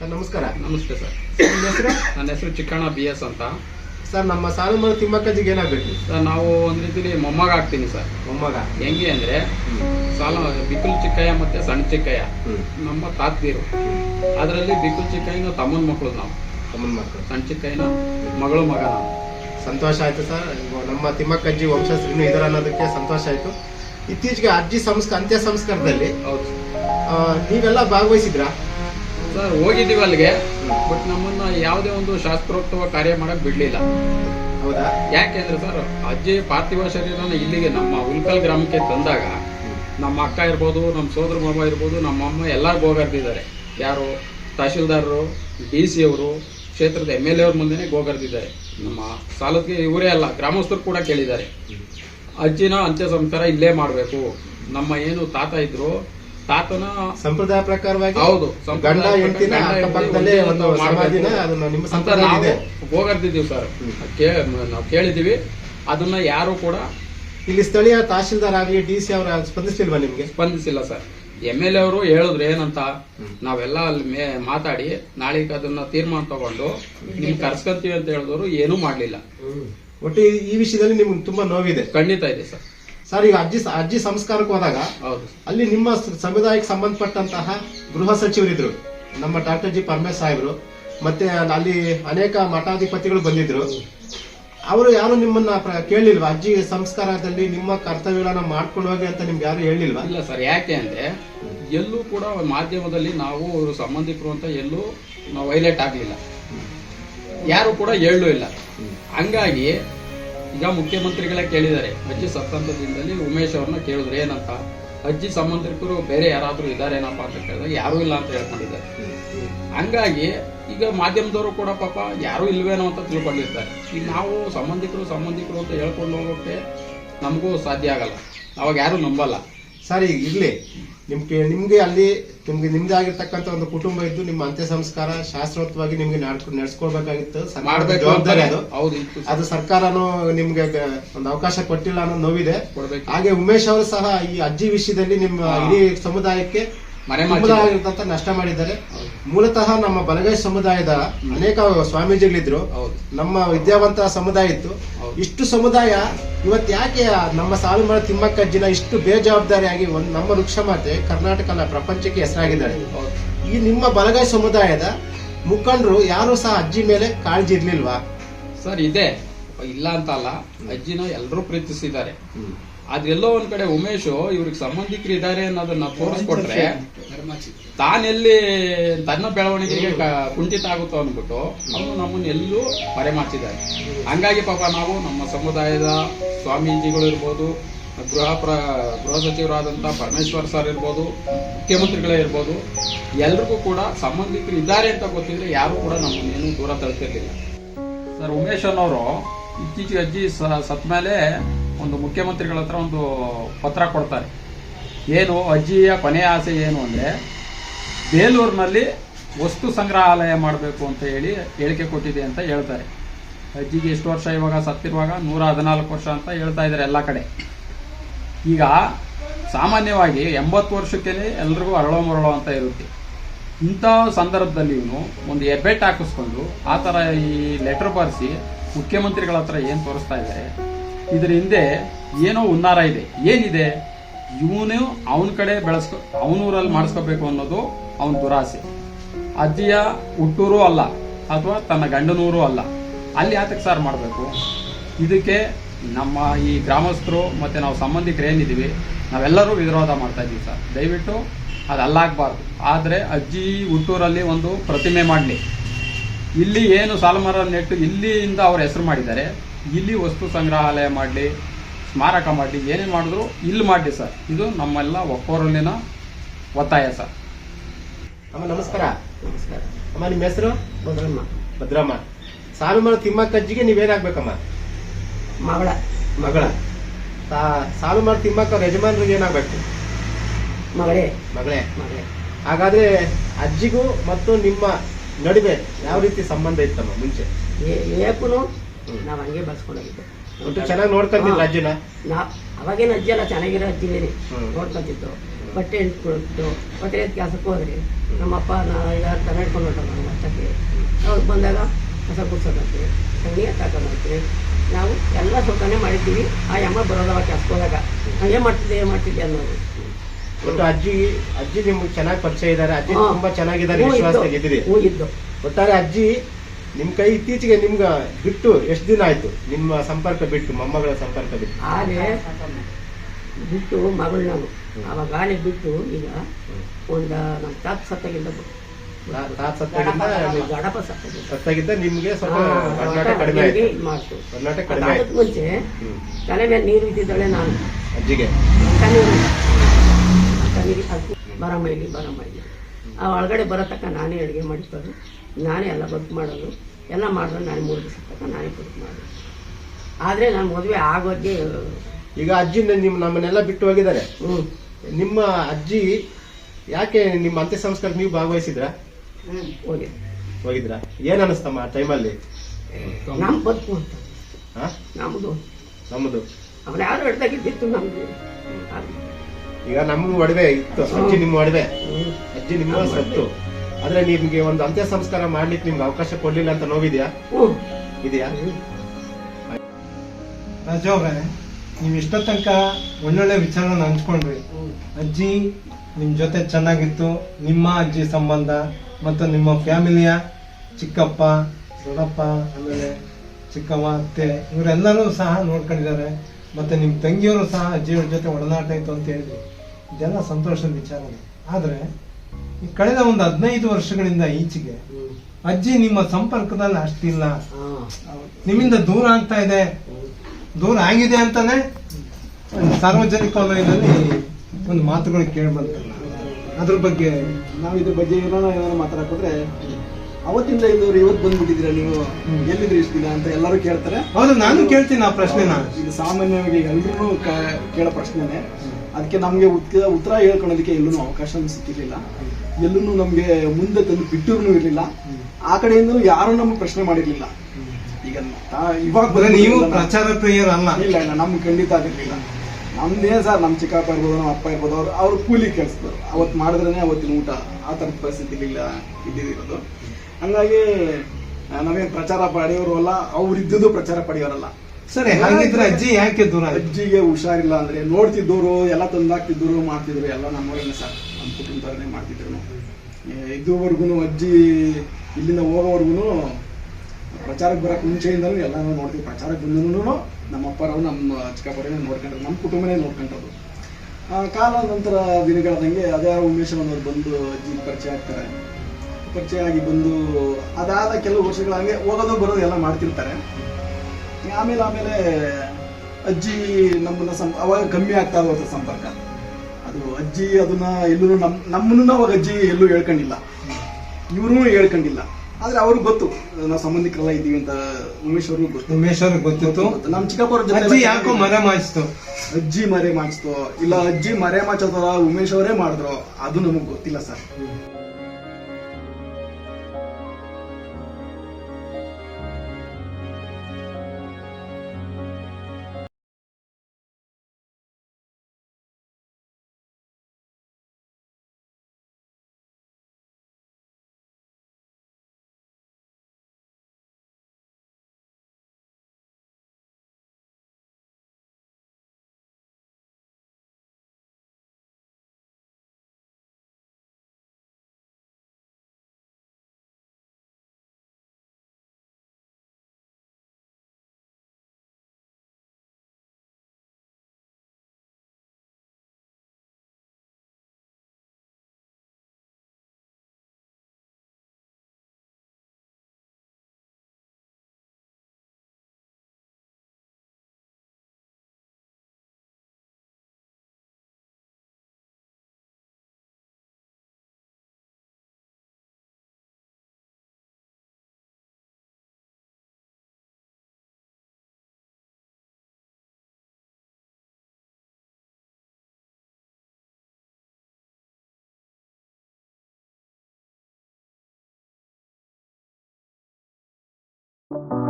Sir ನಮಸ್ಕಾರ. ನಮಸ್ತೆ sir. ನಿಮ್ಮ ಹೆಸರು? ನನ್ನ ಹೆಸರು ಚಿಕ್ಕಣ್ಣ ಬಿ ಎಸ್ ಅಂತ. ಸರ್ ನಮ್ಮ ಸಾಲುಮರ ತಿಮ್ಮಕ್ಕಜ್ಜಿಗೆ ಏನಾಗಬೇಕು? ಸರ್ ನಾವು ಒಂದು ರೀತಿಲಿ ಮೊಮ್ಮಗ ಆಗ್ತೀನಿ ಸರ್. ಮೊಮ್ಮಗ? ಹೆಂಗೆ ಅಂದರೆ ಸಾಲ ಬಿಕುಲ್ ಚಿಕ್ಕಯ್ಯ ಮತ್ತು ಸಣ್ಣ ಚಿಕ್ಕಯ್ಯ ನಮ್ಮ ತಾತ್ತೀರು ಅದರಲ್ಲಿ ಬಿಕುಲ್ ಚಿಕ್ಕಯ್ಯನ ತಮ್ಮನ ಮಕ್ಕಳು ನಾವು. ತಮ್ಮನ ಮಕ್ಕಳು ಸಣ್ಣ ಚಿಕ್ಕಯ್ಯನ ಮಗಳು ಮಗ ನಾವು ಸಂತೋಷ ಆಯ್ತು ಸರ್. ನಮ್ಮ ತಿಮ್ಮಕ್ಕಜ್ಜಿ ವಂಶಸ್ಥರಿನೂ ಇದರ ಅನ್ನೋದಕ್ಕೆ ಸಂತೋಷ ಆಯ್ತು. ಇತ್ತೀಚೆಗೆ ಅಜ್ಜಿ ಸಂಸ್ಕ ಅಂತ್ಯ ಸಂಸ್ಕಾರದಲ್ಲಿ ಹೌದು. ನೀವೆಲ್ಲ ಭಾಗವಹಿಸಿದ್ರಾ? ಸರ್ ಹೋಗಿದ್ದೀವಿ ಅಲ್ಲಿಗೆ. ಬಟ್ ನಮ್ಮನ್ನ ಯಾವುದೇ ಒಂದು ಶಾಸ್ತ್ರೋಕ್ತವ ಕಾರ್ಯ ಮಾಡಕ್ ಬಿಡ್ಲಿಲ್ಲ. ಹೌದಾ? ಯಾಕೆಂದ್ರೆ ಸರ್ ಅಜ್ಜಿ ಪಾರ್ಥಿವ ಶರೀರನ ಇಲ್ಲಿಗೆ ನಮ್ಮ ಉಲ್ಕಲ್ ಗ್ರಾಮಕ್ಕೆ ತಂದಾಗ ನಮ್ಮ ಅಕ್ಕ ಇರ್ಬೋದು ನಮ್ಮ ಸೋದರ ಮಾವ ಇರ್ಬೋದು ನಮ್ಮ ಅಮ್ಮ ಎಲ್ಲರೂ ಗೋಗರ್ದಿದ್ದಾರೆ. ಯಾರು? ತಹಶೀಲ್ದಾರರು ಡಿ ಸಿ ಅವರು ಕ್ಷೇತ್ರದ ಎಂ ಎಲ್ ಎ ಅವ್ರ ಮುಂದೆನೆ ಗೋಗರ್ದಿದ್ದಾರೆ. ನಮ್ಮ ಸಾಲಕ್ಕೆ ಇವರೇ ಅಲ್ಲ ಗ್ರಾಮಸ್ಥರು ಕೂಡ ಕೇಳಿದ್ದಾರೆ. ಅಜ್ಜಿನ ಅಂತ್ಯ ಸಂಸ್ಕಾರ ಇಲ್ಲೇ ಮಾಡಬೇಕು. ನಮ್ಮ ಏನು ತಾತ ಇದ್ರು ತಾತನ ಸಂಪ್ರದಾಯ ಪ್ರಕಾರವಾಗಿ ಹೌದು ಗಂಡ ಹೆಂಡತಿನ ಪಕ್ಕದಲ್ಲೇ ಒಂದು ಸಮಾಧಿನ. ಅದನ್ನ ನಿಮ್ಮ ಸಂಪ್ರದಾಯ ಇದೆ. ಹೋಗರ್ತಿದ್ದೀವಿ ಸರ್. ನಾವು ಕೇಳಿದ್ದೀವಿ. ಅದನ್ನ ಯಾರು ಕೂಡ ಇಲ್ಲಿ ಸ್ಥಳೀಯ ತಹಶೀಲ್ದಾರ್ ಆಗಲಿ ಡಿ ಸಿ ಅವರ ಸ್ಪಂದಿಸಿಲ್ವಾ ನಿಮ್ಗೆ? ಸ್ಪಂದಿಸಿಲ್ಲ ಸರ್. ಎಂ ಎಲ್ ಎ ಅವರು ಹೇಳಿದ್ರು ಏನಂತ ನಾವೆಲ್ಲ ಅಲ್ಲಿ ಮೇ ಮಾತಾಡಿ ನಾಳೆಗೆ ಅದನ್ನ ತೀರ್ಮಾನ ತಗೊಂಡು ನಿಮ್ಗೆ ಕರ್ಸ್ಕೊಂತೀವಿ ಅಂತ ಹೇಳಿದವರು ಏನೂ ಮಾಡ್ಲಿಲ್ಲ. ಒಟ್ಟು ಈ- ಈ ವಿಷಯದಲ್ಲಿ ನಿಮ್ಗೆ ತುಂಬಾ ನೋವಿದೆ. ಖಂಡಿತ ಇದೆ ಸರ್. ಸರ್ ಈಗ ಅಜ್ಜಿ ಅಜ್ಜಿ ಸಂಸ್ಕಾರಕ್ಕೆ ಹೋದಾಗ ಹೌದು. ಅಲ್ಲಿ ನಿಮ್ಮ ಸಮುದಾಯಕ್ಕೆ ಸಂಬಂಧಪಟ್ಟಂತಹ ಗೃಹ ಸಚಿವರಿದ್ರು. ನಮ್ಮ ಡಾಕ್ಟರ್ ಜಿ ಪರಮೇಶ್ ಸಾಹೇಬ್ರು ಮತ್ತೆ ಅಲ್ಲಿ ಅನೇಕ ಮಠಾಧಿಪತಿಗಳು ಬಂದಿದ್ರು. ಅವರು ಯಾರು ನಿಮ್ಮನ್ನ ಕೇಳಿಲ್ವಾ? ಅಜ್ಜಿ ಸಂಸ್ಕಾರದಲ್ಲಿ ನಿಮ್ಮ ಕರ್ತವ್ಯಗಳನ್ನ ಮಾಡ್ಕೊಂಡು ಹೋಗಿ ಅಂತ ನಿಮ್ಗೆ ಯಾರು ಹೇಳಿಲ್ವಾ? ಇಲ್ಲ ಸರ್ ಯಾಕೆ ಅಂದ್ರೆ ಎಲ್ಲೂ ಕೂಡ ಮಾಧ್ಯಮದಲ್ಲಿ ನಾವು ಅವರು ಸಂಬಂಧಿಕರು ಅಂತ ಎಲ್ಲೂ ನಾವು ಹೈಲೈಟ್ ಆಗಲಿಲ್ಲ. ಯಾರು ಕೂಡ ಹೇಳೂ ಇಲ್ಲ. ಹಂಗಾಗಿ ಈಗ ಮುಖ್ಯಮಂತ್ರಿಗಳೇ ಕೇಳಿದ್ದಾರೆ. ಅಜ್ಜಿ ಸತ್ತಂತ ದಿನದಲ್ಲಿ ಉಮೇಶ್ ಅವ್ರನ್ನ ಕೇಳಿದ್ರು, ಏನಂತ? ಅಜ್ಜಿ ಸಂಬಂಧಿಕರು ಬೇರೆ ಯಾರಾದರೂ ಇದಾರೇನಪ್ಪ ಅಂತ ಕೇಳಿದಾಗ, ಯಾರೂ ಇಲ್ಲ ಅಂತ ಹೇಳ್ಕೊಂಡಿದ್ದಾರೆ. ಹಂಗಾಗಿ ಈಗ ಮಾಧ್ಯಮದವರು ಕೂಡ ಪಾಪ ಯಾರೂ ಇಲ್ವೇನೋ ಅಂತ ತಿಳ್ಕೊಂಡಿರ್ತಾರೆ. ಈಗ ನಾವು ಸಂಬಂಧಿಕರು ಸಂಬಂಧಿಕರು ಅಂತ ಹೇಳ್ಕೊಂಡು ಹೋಗೋಕ್ಕೆ ನಮಗೂ ಸಾಧ್ಯ ಆಗಲ್ಲ. ಅವಾಗ ಯಾರೂ ನಂಬಲ್ಲ. ಸರ್ ಈಗ ಇರ್ಲಿ. ನಿಮ್ಗೆ ನಿಮಗೆ ಅಲ್ಲಿ ನಿಮ್ಗೆ ನಿಮ್ದೇ ಆಗಿರ್ತಕ್ಕಂಥ ಒಂದು ಕುಟುಂಬ ಇದ್ದು ನಿಮ್ಮ ಅಂತ್ಯ ಸಂಸ್ಕಾರ ಶಾಸ್ತ್ರೋಕ್ತವಾಗಿ ನಿಮ್ಗೆ ನಡ್ಸ್ಕೊಳ್ಬೇಕಾಗಿತ್ತು. ಜವಾಬ್ದಾರಿ ಅದು. ಅದು ಸರ್ಕಾರನು ನಿಮ್ಗೆ ಒಂದು ಅವಕಾಶ ಕೊಟ್ಟಿಲ್ಲ ಅನ್ನೋ ನೋವಿದೆ. ಹಾಗೆ ಉಮೇಶ್ ಅವರು ಸಹ ಈ ಅಜ್ಜಿ ವಿಷಯದಲ್ಲಿ ನಿಮ್ಮ. ಇಡೀ ಸಮುದಾಯಕ್ಕೆ ನಷ್ಟ ಮಾಡಿದ್ದಾರೆ. ಮೂಲತಃ ನಮ್ಮ ಬಲಗೈ ಸಮುದಾಯದ ಅನೇಕ ಸ್ವಾಮೀಜಿಗಳಿದ್ರು. ನಮ್ಮ ವಿದ್ಯಾವಂತ ಸಮುದಾಯ ಇತ್ತು. ಇಷ್ಟು ಸಮುದಾಯ ಇವತ್ತು ಯಾಕೆ ನಮ್ಮ ಸಾಲುಮರ ತಿಮ್ಮಕ್ಕಜ್ಜಿನ ಇಷ್ಟು ಬೇಜವಾಬ್ದಾರಿಯಾಗಿ ಒಂದು ನಮ್ಮ ವೃಕ್ಷ ಮಾತೆ ಕರ್ನಾಟಕನ ಪ್ರಪಂಚಕ್ಕೆ ಹೆಸರಾಗಿದ್ದಾರೆ. ಈ ನಿಮ್ಮ ಬಲಗೈ ಸಮುದಾಯದ ಮುಖಂಡರು ಯಾರು ಸಹ ಅಜ್ಜಿ ಮೇಲೆ ಕಾಳಜಿ ಇರ್ಲಿಲ್ವಾ? ಸರ್ ಇದೆ. ಇಲ್ಲ ಅಂತ ಅಲ್ಲ. ಅಜ್ಜಿನ ಎಲ್ಲರೂ ಪ್ರೀತಿಸಿದ್ದಾರೆ. ಆದ್ರೆ ಎಲ್ಲೋ ಒಂದ್ ಕಡೆ ಉಮೇಶ್ ಇವ್ರಿಗೆ ಸಂಬಂಧಿಕರು ಇದ್ದಾರೆ ಅನ್ನೋದನ್ನ ತೋರಿಸ್ಕೊಟ್ರೆ ತಾನೆಲ್ಲಿ ತನ್ನ ಬೆಳವಣಿಗೆಗೆ ಕುಂಠಿತ ಆಗುತ್ತೋ ಅಂದ್ಬಿಟ್ಟು ಅವನು ನಮ್ಮನ್ನ ಎಲ್ಲೂ ಮರೆಮಾಚಿದ್ದಾರೆ ಹಂಗಾಗಿ ಪಾಪ ನಾವು ನಮ್ಮ ಸಮುದಾಯದ ಸ್ವಾಮೀಜಿಗಳು ಇರ್ಬೋದು, ಗೃಹ ಪ್ರ, ಗೃಹ ಸಚಿವರಾದಂಥ ಪರಮೇಶ್ವರ್ ಸರ್ ಇರ್ಬೋದು, ಮುಖ್ಯಮಂತ್ರಿಗಳೇ ಇರ್ಬೋದು, ಎಲ್ರಿಗೂ ಕೂಡ ಸಂಬಂಧಿಕರು ಇದ್ದಾರೆ ಅಂತ ಗೊತ್ತಿದ್ರೆ ಯಾರು ಕೂಡ ನಮ್ಮನ್ನೇನು ದೂರ ತಳ್ತಿರ್ಲಿಲ್ಲ. ಸರ್, ಉಮೇಶ್ ಅನ್ನೋರು ಇತ್ತೀಚೆಗೆ ಅಜ್ಜಿ ಸತ್ ಮೇಲೆ ಒಂದು ಮುಖ್ಯಮಂತ್ರಿಗಳ ಹತ್ರ ಒಂದು ಪತ್ರ ಕೊಡ್ತಾರೆ. ಏನು ಅಜ್ಜಿಯ ಕೊನೆಯ ಆಸೆ ಏನು ಅಂದರೆ, ಬೇಲೂರಿನಲ್ಲಿ ವಸ್ತು ಸಂಗ್ರಹಾಲಯ ಮಾಡಬೇಕು ಅಂತ ಹೇಳಿ ಹೇಳಿಕೆ ಕೊಟ್ಟಿದೆ ಅಂತ ಹೇಳ್ತಾರೆ. ಅಜ್ಜಿಗೆ ಎಷ್ಟು ವರ್ಷ ಇವಾಗ? ಸತ್ತಿರುವಾಗ ನೂರ ಹದಿನಾಲ್ಕು ವರ್ಷ ಅಂತ ಹೇಳ್ತಾ ಇದ್ದಾರೆ ಎಲ್ಲ ಕಡೆ. ಈಗ ಸಾಮಾನ್ಯವಾಗಿ ಎಂಬತ್ತು ವರ್ಷಕ್ಕೆ ಎಲ್ರಿಗೂ ಅರಳೋ ಮರಳೋ ಅಂತ ಇರುತ್ತೆ. ಇಂಥ ಸಂದರ್ಭದಲ್ಲಿ ಒಂದು ಎಬ್ಬೆಟ್ ಹಾಕಿಸ್ಕೊಂಡು, ಆ ಥರ ಈ ಲೆಟರ್ ಬರೆಸಿ ಮುಖ್ಯಮಂತ್ರಿಗಳ ಹತ್ರ ಏನು ತೋರಿಸ್ತಾ ಇದ್ದಾರೆ? ಇದ್ರ ಹಿಂದೆ ಏನೋ ಹುನ್ನಾರ ಇದೆ. ಏನಿದೆ? ಇವನು ಅವನ ಕಡೆ ಬೆಳೆಸ್ಕೊ ಅವನೂರಲ್ಲಿ ಮಾಡಿಸ್ಕೋಬೇಕು ಅನ್ನೋದು ಅವನ ದುರಾಸೆ. ಅಜ್ಜಿಯ ಹುಟ್ಟೂರು ಅಲ್ಲ, ಅಥವಾ ತನ್ನ ಗಂಡನೂರು ಅಲ್ಲ. ಅಲ್ಲಿ ಯಾತಕ್ಕೆ ಸಾರ್ ಮಾಡಬೇಕು? ಇದಕ್ಕೆ ನಮ್ಮ ಈ ಗ್ರಾಮಸ್ಥರು ಮತ್ತು ನಾವು ಸಂಬಂಧಿಕರು ಏನಿದ್ದೀವಿ, ನಾವೆಲ್ಲರೂ ವಿರೋಧ ಮಾಡ್ತಾ ಇದ್ದೀವಿ ಸರ್. ದಯವಿಟ್ಟು ಅದು ಅಲ್ಲಾಗಬಾರ್ದು ಆದರೆ ಅಜ್ಜಿ ಹುಟ್ಟೂರಲ್ಲಿ ಒಂದು ಪ್ರತಿಮೆ ಮಾಡಲಿ. ಇಲ್ಲಿ ಏನು ಸಾಲಮರ ನೆಟ್ಟು ಇಲ್ಲಿಂದ ಅವ್ರ ಹೆಸರು ಮಾಡಿದ್ದಾರೆ. ಇಲ್ಲಿ ವಸ್ತು ಸಂಗ್ರಹಾಲಯ ಮಾಡಲಿ ಸ್ಮಾರಕ ಮಾಡಲಿ ಏನೇನು ಮಾಡಿದ್ರು ಇಲ್ಲಿ ಮಾಡಲಿ ಸರ್. ಇದು ನಮ್ಮೆಲ್ಲ ಒಕ್ಕೋರಲ್ಲಿನ ಒತ್ತಾಯ ಸರ್. ಅಮ್ಮ ನಮಸ್ಕಾರ. ನಮಸ್ಕಾರ. ಅಮ್ಮ ನಿಮ್ಮ ಹೆಸರು? ಭದ್ರಮ್ಮ. ಭದ್ರಮ್ಮ. ಸಾಲುಮರ ತಿಮ್ಮಕ್ಕಜ್ಜಿಗೆ ನೀವೇನಾಗ್ಬೇಕಮ್ಮ ಮಗಳ. ಮಗಳ. ಸಾಲುಮರ ತಿಮ್ಮಕ್ಕ ಅವ್ರ ಯಜಮಾನ್ರಿಗೆ ಏನಾಗ್ಬೇಕು? ಮಗಳೇ. ಮಗಳೇ. ಮಗಳೇ. ಹಾಗಾದ್ರೆ ಅಜ್ಜಿಗೂ ಮತ್ತು ನಿಮ್ಮ ನಡುವೆ ಯಾವ ರೀತಿ ಸಂಬಂಧ ಇತ್ತಮ್ಮ ಮುಂಚೆ? ಏಪುನು ನಾವು ಹಂಗೆ ಬಸ್ಕೊಂಡೋಗಿದ್ದು ಒಟ್ಟು ಚೆನ್ನಾಗಿ ನೋಡ್ಕೊಂತಿದ್ರ ಅಜ್ಜಿನ ನಾ ಅವಾಗೇನು ಅಜ್ಜಿ ಎಲ್ಲ ಚೆನ್ನಾಗಿರೋ ಅಜ್ಜಿ ಬೇರೆ ನೋಡ್ಕೊಂತಿದ್ದು ಬಟ್ಟೆ ಇಟ್ಕೊಳ್ತಿದ್ದು ಬಟ್ಟೆ ಕೆಲಸಕ್ಕೆ ಹೋದ್ರಿ. ನಮ್ಮಪ್ಪ ನಾ ಯಾರು ತರ ಹಿಡ್ಕೊಂಡು ನಮ್ಮ ಅಷ್ಟಕ್ಕೆ ಅವ್ರಿಗೆ ಬಂದಾಗ ಕಸ ಕುಡ್ಸೋದಂತೆ ತಣ್ಣಿ ತಗೊಂಡಂತೆ ನಾವು ಎಲ್ಲ ಸ್ವತಃನೇ ಮಾಡಿದ್ದೀವಿ. ಆ ಯಮ್ಮ ಬರೋದವ ಕೆಲಸಕ್ಕೆ ಹೋದಾಗ. ಹಂಗೆ ಮಾಡ್ತಿದ್ದೆ ಏನು ಮಾಡ್ತಿದ್ದೆ ಅನ್ನೋದು. ಒಟ್ಟು ಅಜ್ಜಿ ಅಜ್ಜಿ ನಿಮ್ಗೆ ಚೆನ್ನಾಗಿ ಪರಿಚಯ ಇದ್ದಾರೆ. ಅಜ್ಜಿ. ತುಂಬಾ ಚೆನ್ನಾಗಿದ್ದಾರೆ. ಹ್ಞೂ ಇದ್ದೀರಿ. ಒಟ್ಟಾರೆ ಅಜ್ಜಿ ನಿಮ್ ಕೈ ಇತ್ತೀಚೆಗೆ ನಿಮ್ಗ ಬಿಟ್ಟು ಎಷ್ಟು ದಿನ ಆಯ್ತು? ನಿಮ್ಮ ಸಂಪರ್ಕ ಬಿಟ್ಟು ಮೊಮ್ಮಗಳ ಸಂಪರ್ಕ ಬಿಟ್ಟು. ಆದರೆ ಬಿಟ್ಟು ಮಗಳು ನಾನು. ಅವಾಗ ಗಾಳಿ ಬಿಟ್ಟು ಈಗ ಒಂದು ನಮ್ಮ ತಾತ ಸತ್ತಾಗಿಂದ ತಾತ ಸತ್ತಾಗಿಂದ ಗಡಪ ಸತ್ತಾಗಿಂದ. ಸತ್ತಾಗಿದ್ದ ನಿಮ್ಗೆ ಸ್ವಲ್ಪ ಒಡನಾಟ ಕಡಿಮೆ ಆಯ್ತು. ಒಡನಾಟ ಕಡಿಮೆ ಆಯ್ತು. ಮುಂಚೆ. ತಲೆ ಮೇಲೆ ನೀರು ಬಿದ್ದಿದ್ದಾಳೆ ನಾನು. ಅಜ್ಜಿಗೆ. ಬರಮ್ಮ ಇಲ್ಲಿ. ಬರಮ್ಮ ಇಲ್ಲಿ ಆ ಒಳಗಡೆ ಬರೋ ತಕ್ಕ ನಾನೇ ಅಡುಗೆ ಮಾಡಿಸ್ಬೋದು ನಾನೇ ಎಲ್ಲ ಬದುಕು ಮಾಡೋದು. ಎಲ್ಲ ಮಾಡಿದ್ರೆ ನಾನು ಮೂರು ದಿವಸ ತಕ್ಕ ನಾನೇ ಬದುಕು ಮಾಡೋದು. ಆದರೆ ನಾನು ಮದುವೆ ಆಗೋಕ್ಕೆ ಈಗ ಅಜ್ಜಿ ನಿಮ್ಮ ನಮ್ಮನ್ನೆಲ್ಲ ಬಿಟ್ಟು ಹೋಗಿದ್ದಾರೆ. ಹ್ಞೂ ನಿಮ್ಮ ಅಜ್ಜಿ ಯಾಕೆ ನಿಮ್ಮ ಅಂತ್ಯ ಸಂಸ್ಕಾರ ನೀವು ಭಾಗವಹಿಸಿದ್ರ? ಹೋಗಿ ಹೋಗಿದ್ರ? ಏನ್ ಅನಿಸ್ತಮ್ಮ ಆ ಟೈಮಲ್ಲಿ? ನಮ್ಮ ಬದುಕು ಅಂತ. ಹಾ ನಮ್ಮದು ನಮ್ಮದು ಅವ್ರು ಯಾರು ಹಿಡ್ದಾಗಿದ್ದಿತ್ತು ನಮ್ಮದು ಈಗ ನಮ್ಮ ಒಡವೆ ಇತ್ತು. ಅಜ್ಜಿ ನಿಮ್ಮ ಒಡವೆ. ಹ್ಞೂ ಅಜ್ಜಿ ನಿಮ್ಮ ಸತ್ತು. ಆದ್ರೆ ನಿಮ್ಗೆ ಒಂದು ಅಂತ್ಯ ಸಂಸ್ಕಾರ ಮಾಡ್ಲಿಕ್ಕೆ ನಿಮ್ಗೆ ಅವಕಾಶ ಕೊಡ್ಲಿಲ್ಲ ಅಂತ ನೋವಿದ್ಯಾ? ಇದೆಯಾ? ರಾಜು ಅವ್ರೆ ನೀವು ಇಷ್ಟೋ ತನಕ ಒಳ್ಳೊಳ್ಳೆ ವಿಚಾರನ ಹಂಚ್ಕೊಂಡ್ರಿ. ಅಜ್ಜಿ ನಿಮ್ ಜೊತೆ ಚೆನ್ನಾಗಿತ್ತು. ನಿಮ್ಮ ಅಜ್ಜಿ ಸಂಬಂಧ ಮತ್ತು ನಿಮ್ಮ ಫ್ಯಾಮಿಲಿಯ ಚಿಕ್ಕಪ್ಪ ದೊಡ್ಡಪ್ಪ ಆಮೇಲೆ ಚಿಕ್ಕಮ್ಮ ಅತ್ತೆ ಇವರೆಲ್ಲರೂ ಸಹ ನೋಡ್ಕೊಂಡಿದ್ದಾರೆ. ಮತ್ತೆ ನಿಮ್ಮ ತಂಗಿಯವರು ಸಹ ಅಜ್ಜಿಯವ್ರ ಜೊತೆ ಒಡನಾಟ ಇತ್ತು ಅಂತ ಹೇಳಿದ್ರಿ. ಇದೆಲ್ಲ ಸಂತೋಷದ ವಿಚಾರ. ಆದರೆ ಕಳೆದ ಒಂದು ಹದಿನೈದು ವರ್ಷಗಳಿಂದ ಈಚೆಗೆ ಅಜ್ಜಿ ನಿಮ್ಮ ಸಂಪರ್ಕದಲ್ಲಿ ಅಷ್ಟಿಲ್ಲ. ನಿಮ್ಮಿಂದ ದೂರ ಆಗ್ತಾ ಇದೆ. ದೂರ ಆಗಿದೆ ಅಂತಾನೆ ಸಾರ್ವಜನಿಕ ವಲಯದಲ್ಲಿ ಒಂದು ಮಾತುಗಳು ಕೇಳಿ ಬಂತಲ್ಲ ಅದ್ರ ಬಗ್ಗೆ ನಾವು ಇದ್ರ ಬಗ್ಗೆ ಏನೋ ಏನಾರ ಮಾತಾಡಕ್ಕೋದ್ರೆ ಅವತ್ತಿಂದ ಇಲ್ಲವ್ರು ಇವತ್ತು ಬಂದ್ಬಿಟ್ಟಿದ್ದೀರಾ ನೀವು? ಎಲ್ಲಿದ್ರಿ ಇಷ್ಟ ಅಂತ ಎಲ್ಲರೂ ಕೇಳ್ತಾರೆ. ಹೌದು ನಾನು ಕೇಳ್ತೀನಿ ಆ ಪ್ರಶ್ನೆನ. ಇದು ಸಾಮಾನ್ಯವಾಗಿ ಎಲ್ರೂ ಕೇಳೋ ಪ್ರಶ್ನೆನೆ. ಅದಕ್ಕೆ ನಮಗೆ ಉತ್ತರ ಉತ್ತರ ಹೇಳ್ಕೊಳೋದಕ್ಕೆ ಎಲ್ಲೂ ಅವಕಾಶ ಸಿಕ್ಕಿರಲಿಲ್ಲ. ಎಲ್ಲೂ ನಮಗೆ ಮುಂದೆ ತಂದು ಬಿಟ್ಟರು ಇರಲಿಲ್ಲ. ಆ ಕಡೆಯಿಂದಲೂ ಯಾರು ನಮ್ಗೆ ಪ್ರಶ್ನೆ ಮಾಡಿರ್ಲಿಲ್ಲ. ಈಗ ಇವಾಗ ಬರೀ ನೀವು. ಪ್ರಚಾರ ಪ್ರಿಯರ ಇಲ್ಲ ಇಲ್ಲ ನಮ್ಗೆ ಖಂಡಿತ ಆಗಿರ್ಲಿಲ್ಲ. ನಮ್ದೇ ಸರ್ ನಮ್ಮ ಚಿಕ್ಕಪ್ಪ ಇರ್ಬೋದು ನಮ್ಮ ಅಪ್ಪ ಇರ್ಬೋದು ಅವ್ರು ಅವ್ರು ಕೂಲಿ ಕೆಲಸದವ್ರು. ಅವತ್ತು ಮಾಡಿದ್ರೇನೆ ಅವತ್ತಿನ ಊಟ. ಆ ಥರದ ಪರಿಸ್ಥಿತಿ ಇರಲಿಲ್ಲ ಇದ್ದಿರೋದು. ಹಂಗಾಗಿ ನಮಗೆ ನಾವೇನ್ ಪ್ರಚಾರ ಪಡೆಯೋರು ಅಲ್ಲ ಅವ್ರು ಇದ್ದಿದ್ದು ಪ್ರಚಾರ ಪಡೆಯೋರಲ್ಲ. ಸರಿ ಹಾಗಿದ್ರೆ ಅಜ್ಜಿ ಯಾಕೆ ದೂರ ಅಜ್ಜಿಗೆ ಹುಷಾರಿಲ್ಲ ಅಂದ್ರೆ ನೋಡ್ತಿದ್ದವರು ಎಲ್ಲ ತಂದಾಕ್ತಿದ್ರು ಮಾಡ್ತಿದ್ರು ಎಲ್ಲ ನಮ್ಮವರನ್ನ ಸರ್ ನಮ್ಮ ಕುಟುಂಬದವ್ರನ್ನೇ ಮಾಡ್ತಿದ್ರು. ಇದುವರೆಗೂ ಅಜ್ಜಿ ಇಲ್ಲಿಂದ ಹೋಗೋವರೆಗೂ ಪ್ರಚಾರಕ್ಕೆ ಬರಕ್ಕೆ ಮುಂಚೆಯಿಂದಲೂ ಎಲ್ಲಾನು ನೋಡ್ತೀವಿ ಪ್ರಚಾರಕ್ಕೆ ಬಂದೂ ನಮ್ಮ ಅಪ್ಪರವ್ರು ನಮ್ಮ ಚಿಕ್ಕಪ್ಪರೇ ನೋಡ್ಕೊಂಡ್ರು ನಮ್ಮ ಕುಟುಂಬನೇ ನೋಡ್ಕೊಂಡ್ರು. ಆ, ಕಾಲ ನಂತರ ದಿನಗಳಾದಂಗೆ ಅದೇ ಉಮೇಶ್ ಅನ್ನೋರು ಬಂದು ಅಜ್ಜಿ ಪರಿಚಯ ಆಗ್ತಾರೆ. ಪರಿಚಯ ಆಗಿ ಬಂದು ಅದಾದ ಕೆಲವು ವರ್ಷಗಳ ಹಂಗೆ ಹೋಗೋದು ಬರೋದು ಎಲ್ಲ ಮಾಡ್ತಿರ್ತಾರೆ. ಆಮೇಲೆ ಆಮೇಲೆ ಅಜ್ಜಿ ನಮ್ಮನ್ನ ಸಂ ಅವಾಗ ಕಮ್ಮಿ ಆಗ್ತಾ ಹೋಗುತ್ತೆ ಸಂಪರ್ಕ. ಅದು ಅಜ್ಜಿ ಅದನ್ನ ಎಲ್ಲೂ ನಮ್ ನಮ್ಮನ್ನ ಅವಾಗ ಅಜ್ಜಿ ಎಲ್ಲೂ ಹೇಳ್ಕೊಂಡಿಲ್ಲ. ಇವ್ರೂ ಹೇಳ್ಕೊಂಡಿಲ್ಲ. ಆದ್ರೆ ಅವ್ರಿಗೆ ಗೊತ್ತು ನಾವು ಸಂಬಂಧಿಕರೆಲ್ಲ ಇದ್ದೀವಿ ಅಂತ ಉಮೇಶ್ ಅವ್ರಿಗೂ ಗೊತ್ತು. ಉಮೇಶ್ ಅವ್ರಿಗೆ ಗೊತ್ತಿತ್ತು ನಮ್ಮ ಚಿಕ್ಕಪ್ಪರ ಜೊತೆ ಅಜ್ಜಿ ಯಾಕೋ ಮರೆ ಮಾಚಿತು? ಅಜ್ಜಿ ಮರೆ ಮಾಚಿತು. ಇಲ್ಲ ಅಜ್ಜಿ ಮರೆ ಮಾಚೋದ್ರ ಉಮೇಶ್ ಅವರೇ ಮಾಡಿದ್ರು. ಅದು ನಮಗೆ ಗೊತ್ತಿಲ್ಲ ಸರ್. you